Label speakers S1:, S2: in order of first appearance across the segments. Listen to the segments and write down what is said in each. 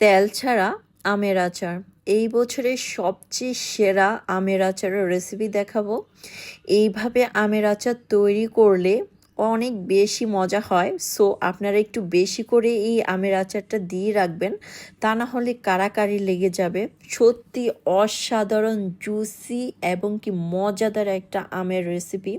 S1: তেল ছাড়া আমের আচার। এই বছরের সবচেয়ে সেরা আমের আচারের রেসিপি দেখাবো। এইভাবে আমের আচার তৈরি করলে অনেক বেশি মজা হয়। সো আপনারা একটু বেশি করে এই আমের আচারটা দিয়ে রাখবেন। তা না হলে কারাকারি লেগে যাবে। সত্যি অসাধারণ জুসি এবং কি মজাদার একটা আমের রেসিপি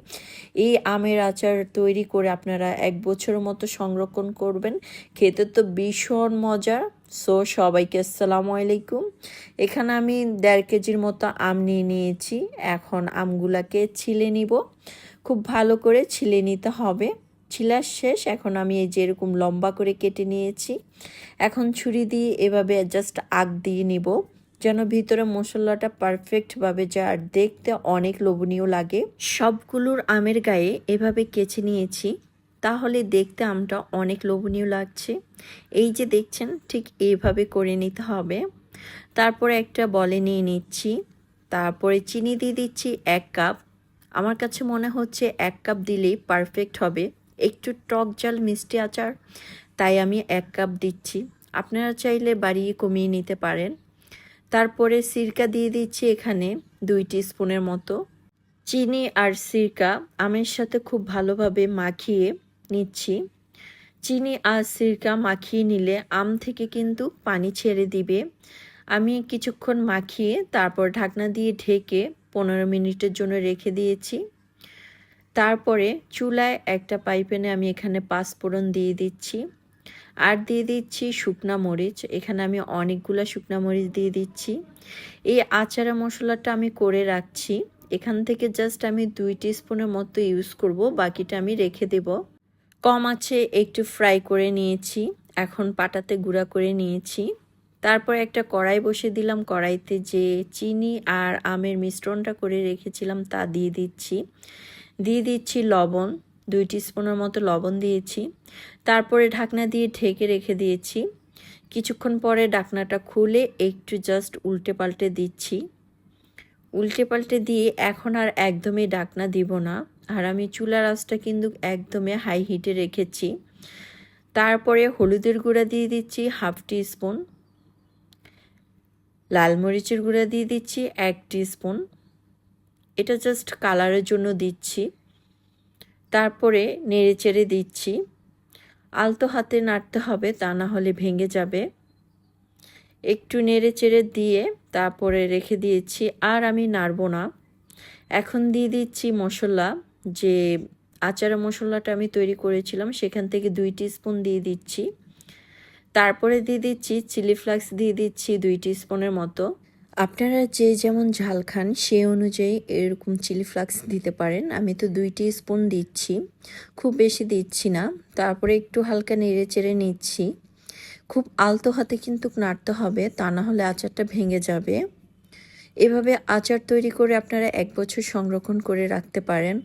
S1: এই আমের আচার তৈরি করে আপনারা এক বছরের মতো সংরক্ষণ করবেন। খেতে তো ভীষণ মজার সো সবাইকে আসসালামু আলাইকুম। এখানে আমি দেড় কেজির মতো আম নিয়ে নিয়েছি। এখন আমগুলাকে ছিলে নিব। খুব ভালো করে ছিলে নিতে হবে। ছিলার শেষ, এখন আমি এই যেরকম লম্বা করে কেটে নিয়েছি। এখন ছুরি দিয়ে এভাবে জাস্ট আগ দিয়ে নিব, যেন ভিতরে মশলাটা পারফেক্টভাবে যায় আর দেখতে অনেক লোভনীয় লাগে। সবগুলোর আমের গায়ে এভাবে কেচে নিয়েছি, তাহলে দেখতে আমটা অনেক লোভনীয় লাগছে। এই যে দেখছেন, ঠিক এইভাবে করে নিতে হবে। তারপরে একটা বলে নিয়ে নিচ্ছি, তারপরে চিনি দিয়ে দিচ্ছি এক কাপ। আমার কাছে মনে হচ্ছে এক কাপ দিলেই পারফেক্ট হবে। একটু টক জাল, মিষ্টি আচার, তাই আমি এক কাপ দিচ্ছি। আপনারা চাইলে বাড়িয়ে কমিয়ে নিতে পারেন। তারপরে সিরকা দিয়ে দিচ্ছি এখানে দুই স্পুনের মতো। চিনি আর সিরকা আমের সাথে খুব ভালোভাবে মাখিয়ে নিচ্ছি। চিনি আর সিরকা মাখিয়ে নিলে আম থেকে কিন্তু পানি ছেড়ে দিবে। আমি কিছুক্ষণ মাখিয়ে তারপর ঢাকনা দিয়ে ঢেকে পনেরো মিনিটের জন্য রেখে দিয়েছি। তারপরে চুলায় একটা পাইপেনে আমি এখানে পাঁচফোড়ন দিয়ে দিচ্ছি। আর দিয়ে দিচ্ছি শুকনা মরিচ। এখানে আমি অনেকগুলো শুকনা মরিচ দিয়ে দিচ্ছি। এই আচারা মশলাটা আমি করে রাখছি। এখান থেকে জাস্ট আমি দুই স্পুনের মতো ইউজ করব, বাকিটা আমি রেখে দেব। কম আছে একটু ফ্রাই করে নিয়েছি। এখন পাটাতে গুঁড়া করে নিয়েছি। তারপর একটা কড়াই বসে দিলাম। কড়াইতে যে চিনি আর আমের মিশ্রণটা করে রেখেছিলাম তা দিয়ে দিচ্ছি। দিয়ে দিচ্ছি লবণ, দুই স্পুনের মতো লবণ দিয়েছি। তারপরে ঢাকনা দিয়ে ঢেকে রেখে দিয়েছি। কিছুক্ষণ পরে ঢাকনাটা খুলে একটু জাস্ট উল্টে পাল্টে দিচ্ছি। উল্টে পাল্টে দিয়ে এখন আর একদমই ডাকনা দিব না। আর আমি চুলার আঁচটা কিন্তু একদমই হাই হিটে রেখেছি। তারপরে হলুদের গুঁড়া দিয়ে দিচ্ছি হাফ টি স্পুন লাল মরিচের গুঁড়া দিয়ে দিচ্ছি, এক স্পুন এটা জাস্ট কালারের জন্য দিচ্ছি। তারপরে নেড়ে চেড়ে দিচ্ছি। আলতো হাতে নাড়তে হবে, তা না হলে ভেঙে যাবে। একটু নেড়ে চেড়ে দিয়ে তারপরে রেখে দিয়েছি, আর আমি নাড়ব না। এখন দিয়ে দিচ্ছি মশলা। যে আচার মশলাটা আমি তৈরি করেছিলাম, সেখান থেকে দুই স্পুন দিয়ে দিচ্ছি। তারপরে দিয়ে দিচ্ছি চিলি ফ্লাক্স, দিয়ে দিচ্ছি দুই স্পুনের মতো। আপনারা যে যেমন ঝাল খান, সে অনুযায়ী এরকম চিলি ফ্লাক্স দিতে পারেন। আমি তো দুইটি স্পুন দিচ্ছি, খুব বেশি দিচ্ছি না। তারপরে একটু হালকা নেড়ে চেড়ে নিচ্ছি। খুব আলতো হাতে কিন্তু নাড়তে হবে, তা না হলে আচারটা ভেঙে যাবে। এভাবে আচার তৈরি করে আপনারা এক বছর সংরক্ষণ করে রাখতে পারেন।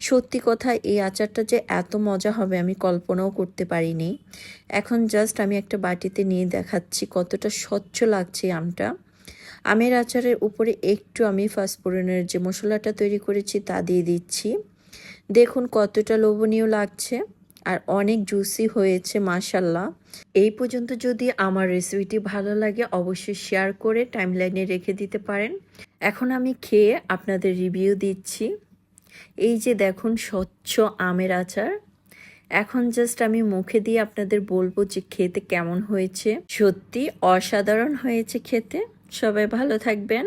S1: সত্যি কথা, এই আচারটা যে এত মজা হবে আমি কল্পনাও করতে পারিনি। এখন জাস্ট আমি একটা বাটিতে নিয়ে দেখাচ্ছি কতটা স্বচ্ছ লাগছে আমটা। আমের আচারের উপরে একটু আমি ফাস্টফোড়নের যে মশলাটা তৈরি করেছি তা দিয়ে দিচ্ছি। দেখুন কতটা লোভনীয় লাগছে। আর অনেক জুসি হয়েছে মাশাল্লাহ এই পর্যন্ত যদি আমার রেসিপিটি ভালো লাগে, অবশ্যই শেয়ার করে টাইমলাইনে রেখে দিতে পারেন। এখন আমি খেয়ে আপনাদের রিভিউ দিচ্ছি। এই যে দেখুন, স্বচ্ছ আমের আচার। এখন জাস্ট আমি মুখে দিয়ে আপনাদের বলব যে খেতে কেমন হয়েছে। সত্যি অসাধারণ হয়েছে খেতে। সবাই ভালো থাকবেন।